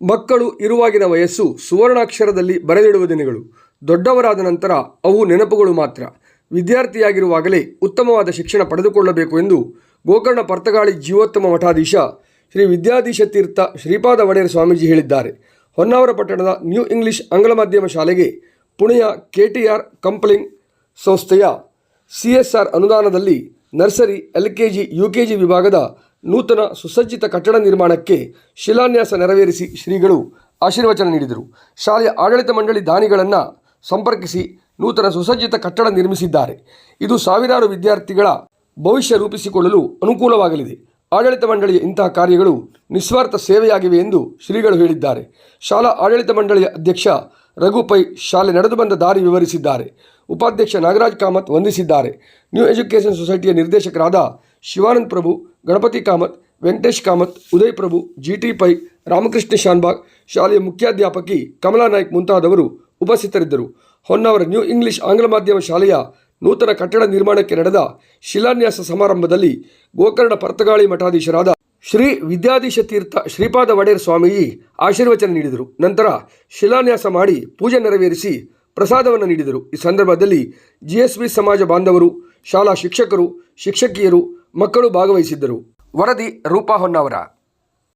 ಮಕ್ಕಳು ಇರುವಾಗಿನ ವಯಸ್ಸು ಸುವರ್ಣಾಕ್ಷರದಲ್ಲಿ ಬರೆದಿಡುವ ದಿನಗಳು. ದೊಡ್ಡವರಾದ ನಂತರ ಅವು ನೆನಪುಗಳು ಮಾತ್ರ. ವಿದ್ಯಾರ್ಥಿಯಾಗಿರುವಾಗಲೇ ಉತ್ತಮವಾದ ಶಿಕ್ಷಣ ಪಡೆದುಕೊಳ್ಳಬೇಕು ಎಂದು ಗೋಕರ್ಣ ಪರ್ತಗಾಳಿ ಜೀವೋತ್ತಮ ಮಠಾಧೀಶ ಶ್ರೀ ವಿದ್ಯಾಧೀಶ ತೀರ್ಥ ಶ್ರೀಪಾದ ಒಡೆಯರ್ ಸ್ವಾಮೀಜಿ ಹೇಳಿದ್ದಾರೆ. ಹೊನ್ನಾವರ ಪಟ್ಟಣದ ನ್ಯೂ ಇಂಗ್ಲಿಷ್ ಆಂಗ್ಲ ಮಾಧ್ಯಮ ಶಾಲೆಗೆ ಪುಣೆಯ ಕೆ ಟಿ ಆರ್ ಕಂಪ್ಲಿಂಗ್ ಸಂಸ್ಥೆಯ ಸಿ ಎಸ್ ಆರ್ ಅನುದಾನದಲ್ಲಿ nursery L K G U K G ವಿಭಾಗದ ನೂತನ ಸುಸಜ್ಜಿತ ಕಟ್ಟಡ ನಿರ್ಮಾಣಕ್ಕೆ ಶಿಲಾನ್ಯಾಸ ನೆರವೇರಿಸಿ ಶ್ರೀಗಳು ಆಶೀರ್ವಚನ ನೀಡಿದರು. ಶಾಲೆಯ ಆಡಳಿತ ಮಂಡಳಿ ದಾನಿಗಳನ್ನು ಸಂಪರ್ಕಿಸಿ ನೂತನ ಸುಸಜ್ಜಿತ ಕಟ್ಟಡ ನಿರ್ಮಿಸಿದ್ದಾರೆ. ಇದು ಸಾವಿರಾರು ವಿದ್ಯಾರ್ಥಿಗಳ ಭವಿಷ್ಯ ರೂಪಿಸಿಕೊಳ್ಳಲು ಅನುಕೂಲವಾಗಲಿದೆ. ಆಡಳಿತ ಮಂಡಳಿಯ ಇಂತಹ ಕಾರ್ಯಗಳು ನಿಸ್ವಾರ್ಥ ಸೇವೆಯಾಗಿವೆ ಎಂದು ಶ್ರೀಗಳು ಹೇಳಿದ್ದಾರೆ. ಶಾಲಾ ಆಡಳಿತ ಮಂಡಳಿಯ ಅಧ್ಯಕ್ಷ ರಘುಪೈ ಶಾಲೆ ನಡೆದು ಬಂದ ದಾರಿ ವಿವರಿಸಿದ್ದಾರೆ. ಉಪಾಧ್ಯಕ್ಷ ನಾಗರಾಜ್ ಕಾಮತ್ ವಂದಿಸಿದ್ದಾರೆ. ನ್ಯೂ ಎಜುಕೇಷನ್ ಸೊಸೈಟಿಯ ನಿರ್ದೇಶಕರಾದ ಶಿವಾನಂದ್ ಪ್ರಭು ಗಣಪತಿ ಕಾಮತ್, ವೆಂಕಟೇಶ್ ಕಾಮತ್, ಉದಯ್ ಪ್ರಭು ಜಿಟಿ ಪೈ, ರಾಮಕೃಷ್ಣ ಶಾನ್ಬಾಗ್, ಶಾಲೆಯ ಮುಖ್ಯಾಧ್ಯಾಪಕಿ ಕಮಲಾ ನಾಯ್ಕ್ ಮುಂತಾದವರು ಉಪಸ್ಥಿತರಿದ್ದರು. ಹೊನ್ನಾವರ ನ್ಯೂ ಇಂಗ್ಲಿಷ್ ಆಂಗ್ಲ ಮಾಧ್ಯಮ ಶಾಲೆಯ ನೂತನ ಕಟ್ಟಡ ನಿರ್ಮಾಣಕ್ಕೆ ನಡೆದ ಶಿಲಾನ್ಯಾಸ ಸಮಾರಂಭದಲ್ಲಿ ಗೋಕರ್ಣ ಪರ್ತಗಾಳಿ ಮಠಾಧೀಶರಾದ ಶ್ರೀ ವಿದ್ಯಾಧೀಶ ತೀರ್ಥ ಶ್ರೀಪಾದ ಒಡೆಯರ್ ಸ್ವಾಮೀಜಿ ಆಶೀರ್ವಚನ ನೀಡಿದರು. ನಂತರ ಶಿಲಾನ್ಯಾಸ ಮಾಡಿ ಪೂಜೆ ನೆರವೇರಿಸಿ ಪ್ರಸಾದವನ್ನು ನೀಡಿದರು. ಈ ಸಂದರ್ಭದಲ್ಲಿ ಜಿಎಸ್ಬಿ ಸಮಾಜ ಬಾಂಧವರು, ಶಾಲಾ ಶಿಕ್ಷಕರು, ಶಿಕ್ಷಕಿಯರು ಮಕ್ಕಳು ಭಾಗವಹಿಸಿದ್ದರು. ವರದಿ ರೂಪಾ ಹೊನ್ನಾವರ